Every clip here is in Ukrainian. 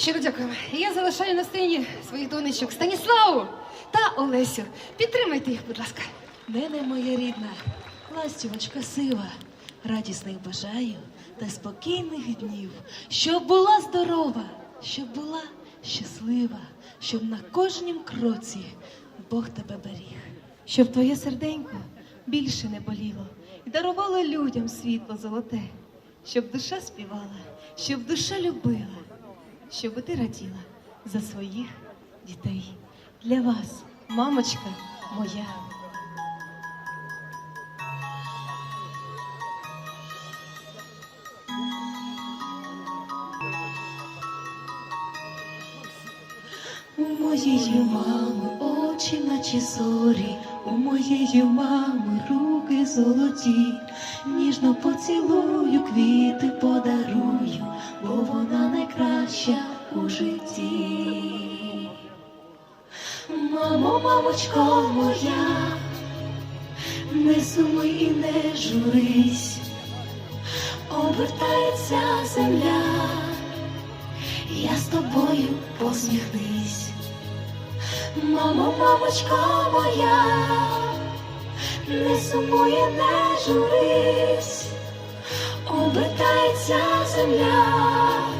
Щиро дякую. Я залишаю на сцені своїх донечок Станіславу та Олесю. Підтримайте їх, будь ласка. Мене моя рідна, ластівочка сива, радісних бажаю та спокійних днів, щоб була здорова, щоб була щаслива, щоб на кожнім кроці Бог тебе беріг. Щоб твоє серденько більше не боліло і дарувало людям світло золоте, щоб душа співала, щоб душа любила, щоб ти раділа за своїх дітей. Для вас, мамочка моя. У моєї мами очі, наче зорі, у моєї мами руки золоті, ніжно поцілую, квіти подарую, бо вона найкраща у житті. Мамо, мамочко моя, не сумуй і не журись, обертається земля я з тобою посміхнись. Мамо, мамочка моя, не сумує, не журись, обертається земля,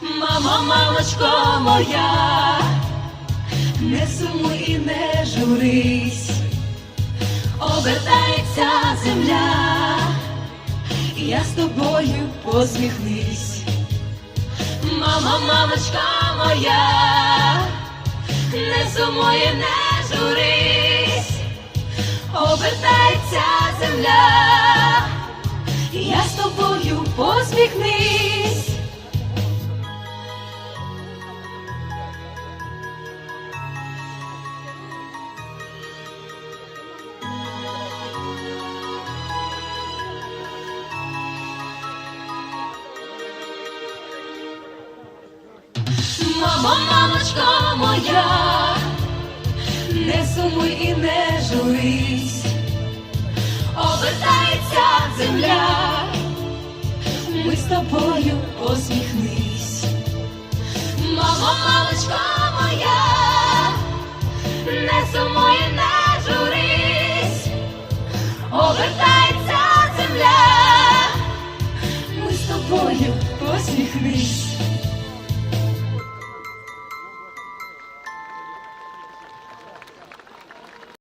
Мамо, мамочко моя, не сумуй і не журись, обертається земля я з тобою посміхнись. Мамо, мамочка моя, не сумує, не журись, обертається земля, я з тобою посміхнись. мамо, мамочко моя, не сумуй і не журись, обертається земля, ми з тобою посміхнись, мамо, мамочко моя, не сумуй і не журись, обертається земля, ми з тобою посміхнись.